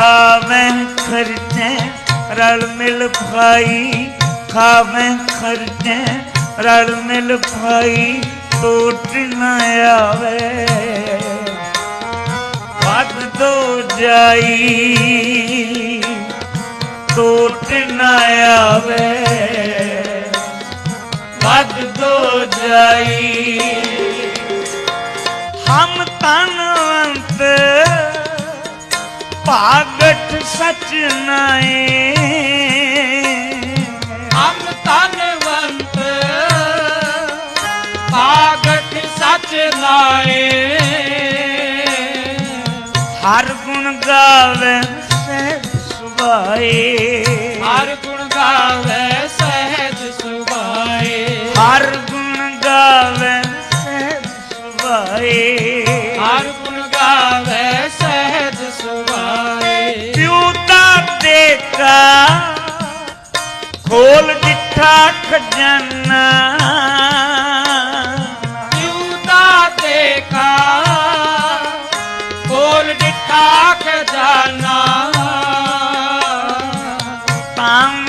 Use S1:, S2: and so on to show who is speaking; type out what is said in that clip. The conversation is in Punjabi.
S1: ਖਾਵੇਂ ਖਰਚੇ ਰਲ ਮਿਲ ਭਾਈ, ਖਾਵੇਂ ਖਰਚੇ ਰਲ ਮਿਲ ਭਾਈ, ਟੋਟ ਨਾ ਆਵੇ। ਵੱਧ ਦੋ ਜਾਈ, ਟੋਟ ਨਾ ਆਵੇ। ਵੱਧ ਦੋ ਜਾਈ, ਹਮ ਤਨਵੰਤ ਭਾਗਟ ਸਚ ਨਾਏ।
S2: ਹਮ ਤਨਵੰਤ ਭਾਗਤ ਸਚ ਨਾਏ।
S1: ਹਰ ਗੁਣ ਗਾਵੇ ਸਹਿਜ ਸੁਭਾਏ।
S2: ਹਰ ਗੁਣ ਗਾਵੇ ਸਹਿਜ ਸੁਭਾਏ।
S1: ਹਰ ਗੁਣ ਗਾਵੇ ਸਹਿਜ ਸੁਭਾਏ। ਖੋਲ ਦਿੱਠਾ ਖਜ਼ਾਨਾ।
S2: ਯੂਦਾ ਤੇ ਕਾ ਖੋਲ ਦਿੱਠਾ ਖਜ਼ਾਨਾ। ਤਾਂ